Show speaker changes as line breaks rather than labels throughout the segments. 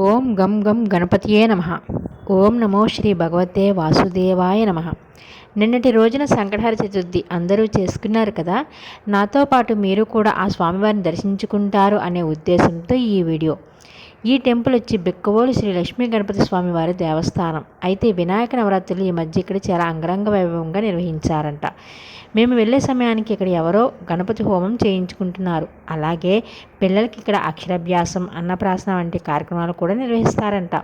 ఓం గం గం గణపతియే నమ. ఓం నమో శ్రీ భగవతే వాసుదేవాయ నమ. నిన్నటి రోజున సంకటహర చతుర్థి అందరూ చేసుకున్నారు కదా? నాతో పాటు మీరు కూడా ఆ స్వామివారిని దర్శించుకుంటారు అనే ఉద్దేశంతో ఈ వీడియో. ఈ టెంపుల్ వచ్చి బిక్కవోలు శ్రీ లక్ష్మీ గణపతి స్వామి వారి దేవస్థానం. అయితే వినాయక నవరాత్రులు ఈ మధ్య ఇక్కడ చాలా అంగరంగ వైభవంగా నిర్వహించారంట. మేము వెళ్ళే సమయానికి ఇక్కడ ఎవరో గణపతి హోమం చేయించుకుంటున్నారు. అలాగే పిల్లలకి ఇక్కడ అక్షరాభ్యాసం అన్నప్రాసన వంటి కార్యక్రమాలు కూడా నిర్వహిస్తారంట.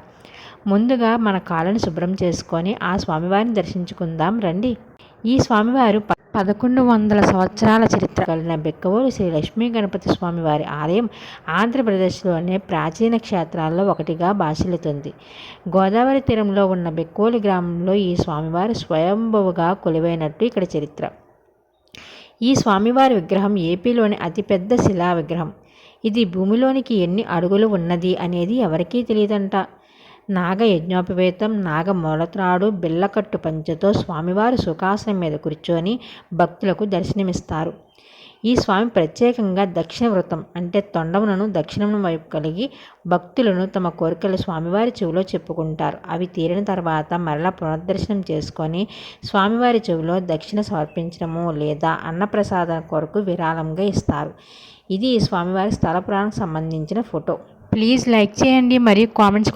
ముందుగా మన కాళ్ళను శుభ్రం చేసుకొని ఆ స్వామివారిని దర్శించుకుందాం రండి. ఈ స్వామివారు పదకొండు వందల సంవత్సరాల చరిత్ర. కలిగిన బెక్కవోలు శ్రీ లక్ష్మీ గణపతి స్వామి వారి ఆలయం ఆంధ్రప్రదేశ్లోనే ప్రాచీన క్షేత్రాల్లో ఒకటిగా భాషలుతుంది గోదావరి తీరంలో ఉన్న బెక్కోలి గ్రామంలో ఈ స్వామివారు స్వయంభువుగా కొలువైనట్టు ఇక్కడ చరిత్ర. ఈ స్వామివారి విగ్రహం ఏపీలోని అతిపెద్ద శిలా విగ్రహం ఇది భూమిలోనికి ఎన్ని అడుగులు ఉన్నది అనేది ఎవరికీ తెలియదంట. నాగ యజ్ఞోపవేతం నాగ మొలత్రాడు బిల్లకట్టు పంచతో స్వామివారు సుఖాసనం మీద కూర్చొని భక్తులకు దర్శనమిస్తారు. ఈ స్వామి ప్రత్యేకంగా దక్షిణ వృతం అంటే తొండములను దక్షిణం వైపు కలిగి భక్తులను తమ కోరికలు స్వామివారి చెవిలో చెప్పుకుంటారు. అవి తీరిన తర్వాత మరలా పునర్దర్శనం చేసుకొని స్వామివారి చెవిలో దక్షిణ సమర్పించడము లేదా అన్నప్రసాదం కొరకు విరాళంగా ఇస్తారు. ఇది స్వామివారి స్థల పురాణానికి సంబంధించిన ఫోటో. ప్లీజ్ లైక్ చేయండి మరియు కామెంట్స్